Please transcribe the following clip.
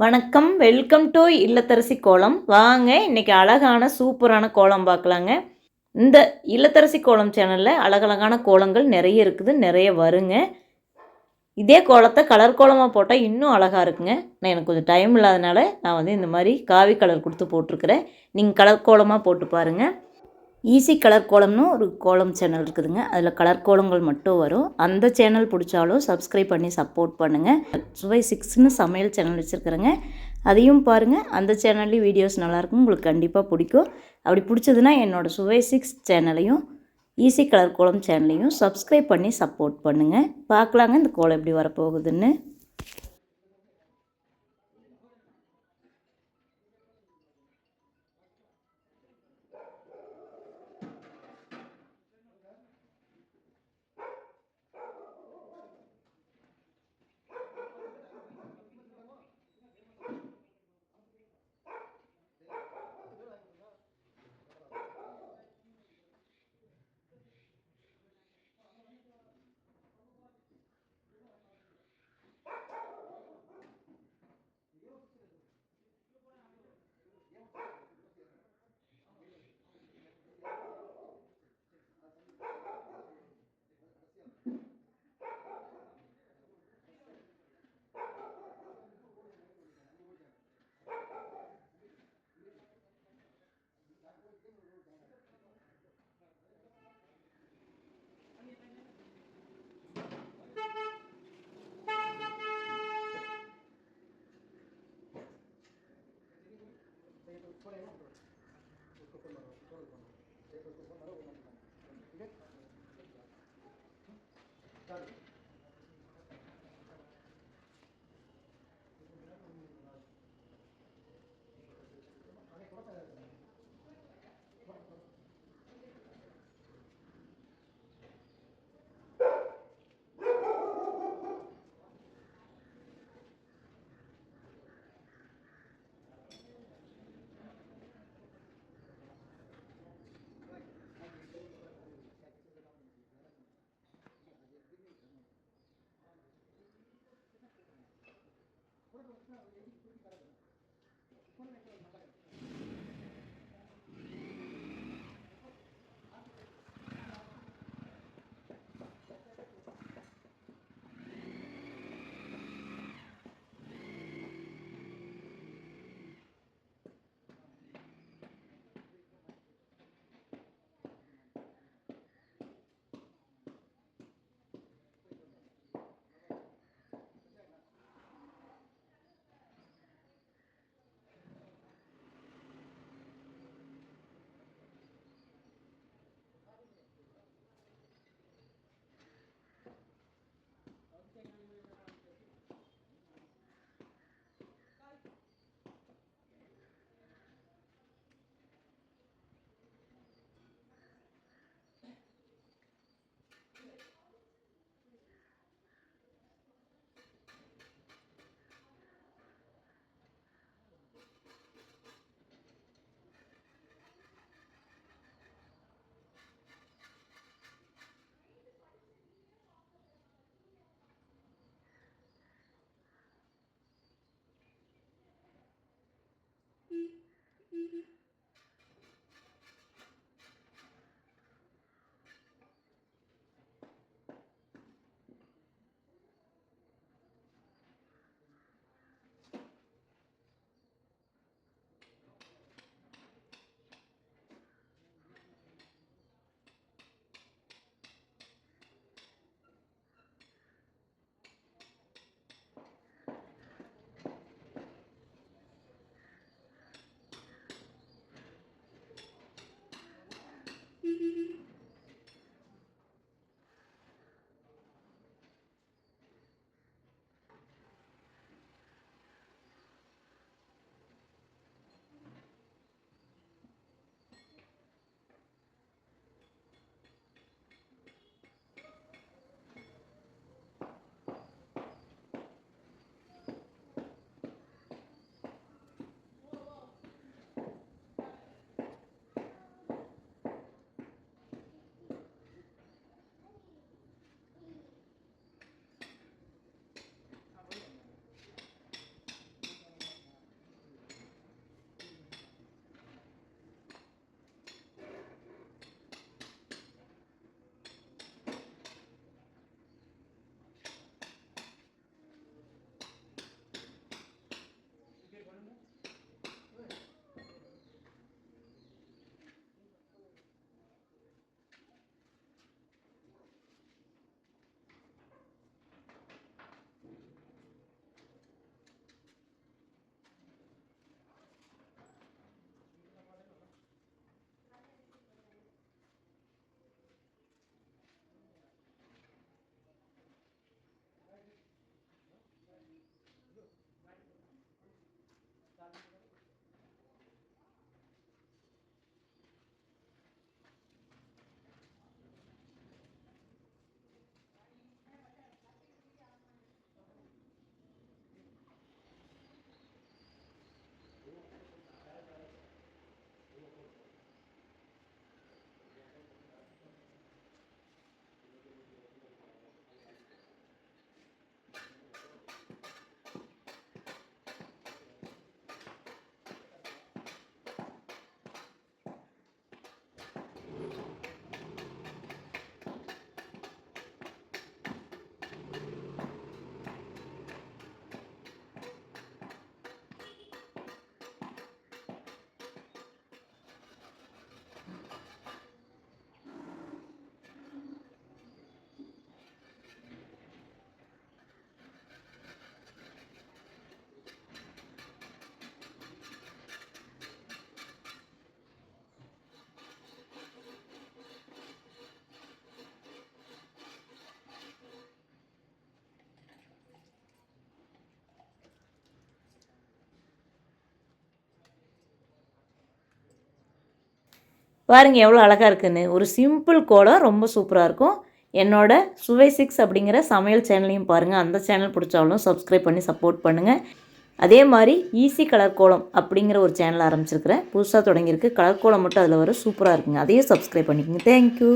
வணக்கம் welcome to இல்லத்தரசி கோலம். வாங்க இன்னைக்கு அழகான சூப்பரான கோலம் பார்க்கலாங்க. இந்த இல்லத்தரசி கோலம் சேனலில் அழகழகான கோலங்கள் நிறைய இருக்குது நிறைய வருங்க. இதே கோலத்தை கலர் கோலமாக போட்டால் இன்னும் அழகாக இருக்குங்க. நான் எனக்கு கொஞ்சம் டைம் இல்லாதனால நான் வந்து இந்த மாதிரி காவி கலர் கொடுத்து போட்டிருக்கிறேன். நீங்கள் கலர் கோலமாக போட்டு பாருங்கள் ஈஸி கலர் கோலம்னு ஒரு கோலம் சேனல் இருக்குதுங்க. அதில் கலர் கோலங்கள் மட்டும் வரும். அந்த சேனல் பிடிச்சாலும் சப்ஸ்கிரைப் பண்ணி சப்போர்ட் பண்ணுங்கள் சுவை சிக்ஸ்னு சமையல் சேனல் வச்சுருக்குறேங்க. அதையும் பாருங்கள் அந்த சேனல்லையும் வீடியோஸ் நல்லாயிருக்கும். உங்களுக்கு கண்டிப்பாக பிடிக்கும். அப்படி பிடிச்சதுன்னா என்னோடய சுவை சிக்ஸ் சேனலையும் ஈஸி கலர் கோலம் சேனலையும் சப்ஸ்கிரைப் பண்ணி சப்போர்ட் பண்ணுங்கள் பார்க்கலாங்க இந்த கோலம் எப்படி வரப்போகுதுன்னு. beep, beep. பாருங்கள் எவ்வளோ அழகாக இருக்குதுன்னு ஒரு சிம்பிள் கோலம் ரொம்ப சூப்பராக இருக்கும். என்னோட சுவை சிக்ஸ் அப்படிங்கிற சமையல் சேனலையும் பாருங்கள் அந்த சேனல் பிடிச்சாலும் சப்ஸ்கிரைப் பண்ணி சப்போர்ட் பண்ணுங்கள் அதே மாதிரி ஈஸி கலர் கோலம் அப்படிங்கிற ஒரு சேனல் ஆரம்பிச்சிருக்கிறேன். புதுசாக தொடங்கியிருக்கு. கலர் கோலம் மட்டும் அதில் வர சூப்பராக இருக்குங்க. அதையும் சப்ஸ்கிரைப் பண்ணிக்கோங்க. தேங்க்யூ